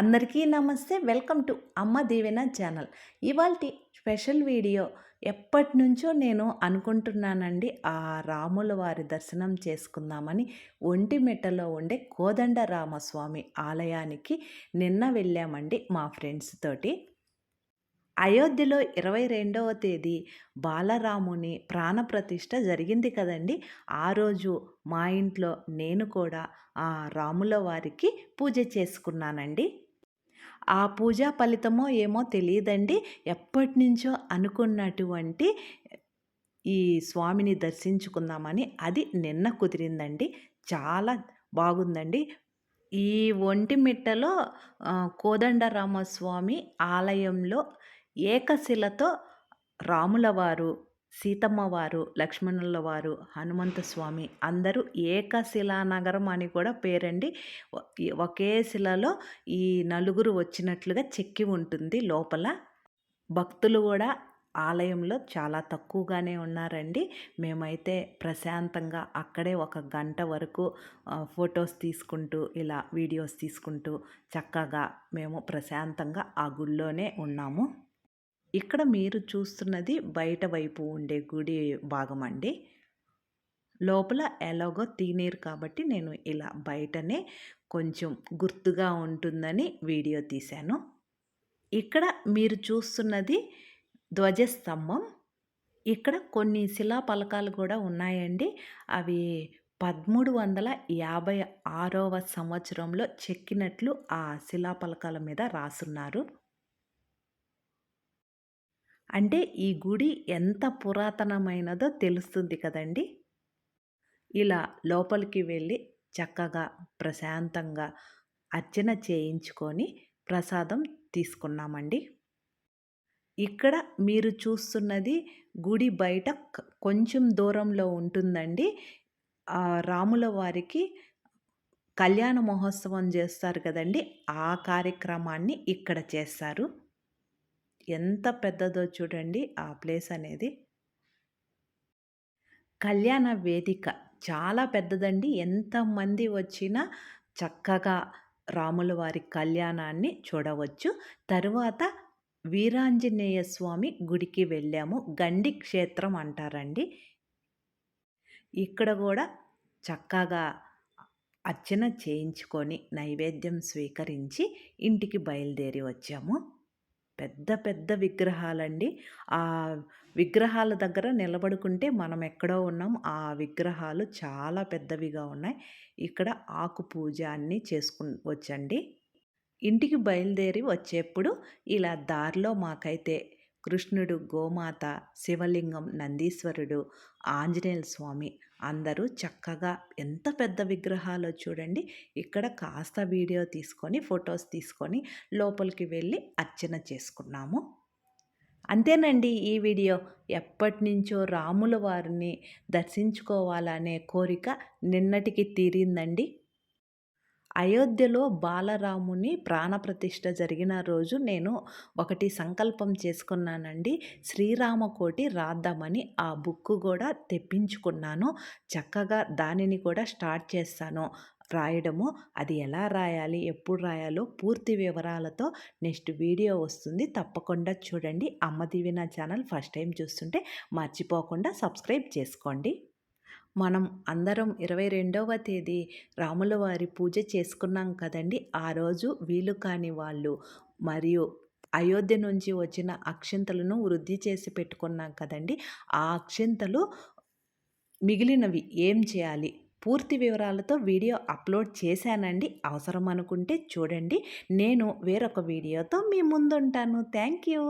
అందరికీ నమస్తే. Welcome to Amma Deevena channel. ఇవాళ స్పెషల్ వీడియో ఎప్పటి నుంచో నేను అనుకుంటున్నానండి ఆ రాముల వారి దర్శనం చేసుకుందామని ఒంటిమిట్టలో ఉండే కోదండ రామస్వామి ఆలయానికి నిన్న వెళ్ళామండి మా ఫ్రెండ్స్ తోటి. అయోధ్యలో ఇరవై రెండవ తేదీ బాలరాముని ప్రాణప్రతిష్ఠ జరిగింది కదండి. ఆ రోజు మా ఇంట్లో నేను కూడా ఆ రాముల వారికి పూజ చేసుకున్నానండి. ఆ పూజా ఫలితమో ఏమో తెలియదండి. ఎప్పటి నుంచో అనుకున్నటువంటి ఈ స్వామిని దర్శించుకుందామని అది నిన్న కుదిరిందండి. చాలా బాగుందండి. ఈ ఒంటిమిట్టలో కోదండరామస్వామి ఆలయంలో ఏకశిలతో రాములవారు సీతమ్మవారు లక్ష్మణుల వారు హనుమంత స్వామి అందరూ ఏకశిలానగరం అని కూడా పేరండి. ఒకే శిలలో ఈ నలుగురు వచ్చినట్లుగా చెక్కి ఉంటుంది లోపల. భక్తులు కూడా ఆలయంలో చాలా తక్కువగానే ఉన్నారండి. మేమైతే ప్రశాంతంగా అక్కడే ఒక గంట వరకు ఫొటోస్ తీసుకుంటూ ఇలా వీడియోస్ తీసుకుంటూ చక్కగా మేము ప్రశాంతంగా ఆ గుళ్ళోనే ఉన్నాము. ఇక్కడ మీరు చూస్తున్నది బయట వైపు ఉండే గుడి భాగం అండి లోపల ఎలాగో తీనేరు కాబట్టి నేను ఇలా బయటనే కొంచెం గుర్తుగా ఉంటుందని వీడియో తీశాను. ఇక్కడ మీరు చూస్తున్నది ధ్వజస్తంభం. ఇక్కడ కొన్ని శిలా పలకాలు కూడా ఉన్నాయండి. అవి పదమూడు వందల యాభై ఆరవ సంవత్సరంలో చెక్కినట్లు ఆ శిలాపలకాల మీద రాసున్నారు. అంటే ఈ గుడి ఎంత పురాతనమైనదో తెలుస్తుంది కదండి. ఇలా లోపలికి వెళ్ళి చక్కగా ప్రశాంతంగా అర్చన చేయించుకొని ప్రసాదం తీసుకున్నామండి. ఇక్కడ మీరు చూస్తున్నది గుడి బయట కొంచెం దూరంలో ఉంటుందండి. రాముల వారికి కళ్యాణ మహోత్సవం చేస్తారు కదండి. ఆ కార్యక్రమాన్ని ఇక్కడ చేస్తారు. ఎంత పెద్దదో చూడండి ఆ ప్లేస్ అనేది. కళ్యాణ వేదిక చాలా పెద్దదండి. ఎంతమంది వచ్చినా చక్కగా రాముల వారి కళ్యాణాన్ని చూడవచ్చు. తరువాత వీరాంజనేయ స్వామి గుడికి వెళ్ళాము. గండి క్షేత్రం అంటారండి. ఇక్కడ కూడా చక్కగా అర్చన చేయించుకొని నైవేద్యం స్వీకరించి ఇంటికి బయలుదేరి వచ్చాము. పెద్ద పెద్ద విగ్రహాలండి. ఆ విగ్రహాల దగ్గర నిలబడుకుంటే మనం ఎక్కడో ఉన్నాం. ఆ విగ్రహాలు చాలా పెద్దవిగా ఉన్నాయి. ఇక్కడ ఆకు పూజ అన్నీ చేసుకు వచ్చండి. ఇంటికి బయలుదేరి వచ్చేప్పుడు ఇలా దారిలో మాకైతే కృష్ణుడు గోమాత శివలింగం నందీశ్వరుడు ఆంజనేయ స్వామి. అందరూ చక్కగా ఎంత పెద్ద విగ్రహాలో చూడండి. ఇక్కడ కాస్త వీడియో తీసుకొని ఫొటోస్ తీసుకొని లోపలికి వెళ్ళి అర్చన చేసుకున్నాము. అంతేనండి ఈ వీడియో. ఎప్పటి నుంచో రాముల వారిని దర్శించుకోవాలనే కోరిక నిన్నటికి తీరిందండి. అయోధ్యలో బాలరాముని ప్రాణప్రతిష్ఠ జరిగిన రోజు నేను ఒకటి సంకల్పం చేసుకున్నానండి. శ్రీరామకోటి రాద్దామని ఆ బుక్ కూడా తెప్పించుకున్నాను. చక్కగా దానిని కూడా స్టార్ట్ చేస్తాను. రాయడము అది ఎలా రాయాలి ఎప్పుడు రాయాలో పూర్తి వివరాలతో నెక్స్ట్ వీడియో వస్తుంది. తప్పకుండా చూడండి. అమ్మ దివిన ఛానల్ ఫస్ట్ టైం చూస్తుంటే మర్చిపోకుండా సబ్స్క్రైబ్ చేసుకోండి. మనం అందరం ఇరవై రెండవ తేదీ రాముల వారి పూజ చేసుకున్నాం కదండి. ఆ రోజు వీలు కాని వాళ్ళు మరియు అయోధ్య నుంచి వచ్చిన అక్షింతలను వృద్ధి చేసి పెట్టుకున్నాం కదండి. ఆ అక్షింతలు మిగిలినవి ఏం చేయాలి? పూర్తి వివరాలతో వీడియో అప్లోడ్ చేశానండి. అవసరం అనుకుంటే చూడండి. నేను వేరొక వీడియోతో మీ ముందుంటాను. Thank you.